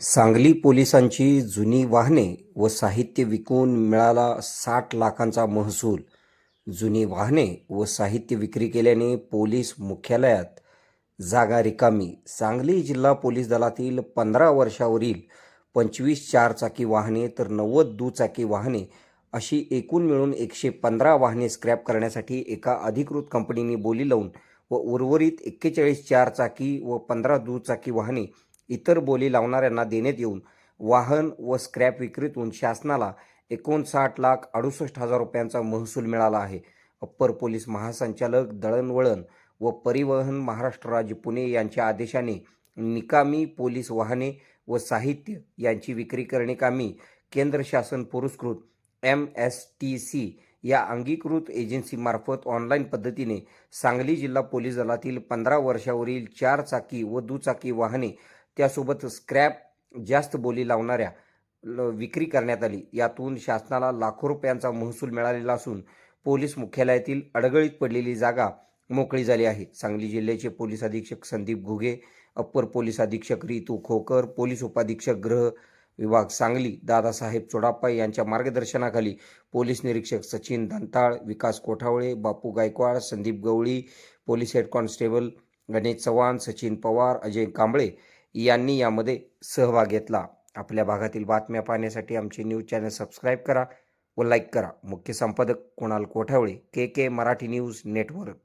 सांगली पोलिसांची जुनी वाहने व साहित्य विकून मिळाला साठ लाखांचा महसूल. जुनी वाहने व साहित्य विक्री केल्याने पोलीस मुख्यालयात जागा रिकामी. सांगली जिल्हा पोलीस दलातील पंधरा वर्षावरील पंचवीस चारचाकी वाहने तर नव्वद दुचाकी वाहने अशी एकूण मिळून एकशे पंधरा वाहने स्क्रॅप करण्यासाठी एका अधिकृत कंपनीने बोली लावून व उर्वरित एक्केचाळीस चारचाकी व पंधरा दुचाकी वाहने इतर बोली लावणाऱ्यांना देण्यात येऊन वाहन व स्क्रॅप विक्रीतून शासनाला एकोणसाठ लाख अडुसष्ट हजार रुपयांचा महसूल मिळाला आहे. अप्पर पोलीस महासंचालक दळणवळण व परिवहन महाराष्ट्र राज्य पुणे यांच्या आदेशाने निकामी पोलीस वाहने व साहित्य यांची विक्री करणे केंद्र शासन पुरस्कृत एम एस टी सी या अंगीकृत एजन्सीमार्फत ऑनलाईन पद्धतीने सांगली जिल्हा पोलीस दलातील पंधरा वर्षावरील चार चाकी व दुचाकी वाहने त्यासोबत स्क्रॅप जास्त बोली लावणाऱ्या विक्री करण्यात आली. यातून शासनाला लाखो रुपयांचा महसूल मिळालेला असून पोलीस मुख्यालयातील अडगळीत पडलेली जागा मोकळी झाली आहे. सांगली जिल्ह्याचे पोलीस अधीक्षक संदीप घुगे अप्पर पोलीस अधीक्षक रितू खोकर पोलीस उपाधीक्षक गृह विभाग सांगली दादासाहेब चोडाप्पा यांच्या मार्गदर्शनाखाली पोलीस निरीक्षक Sachin Dantal Vikas Kothawale Bapu Gaikwad Sandeep Gawali police head constable Ganesh Chavan Sachin Pawar Ajay Kamble यांनी यामध्ये सहभाग घेतला. आपल्या भागातील बातम्या पाहण्यासाठी आमचे न्यूज चॅनल सबस्क्राईब करा व लाईक करा. मुख्य संपादक Kunal Kothawale K K Marathi news network.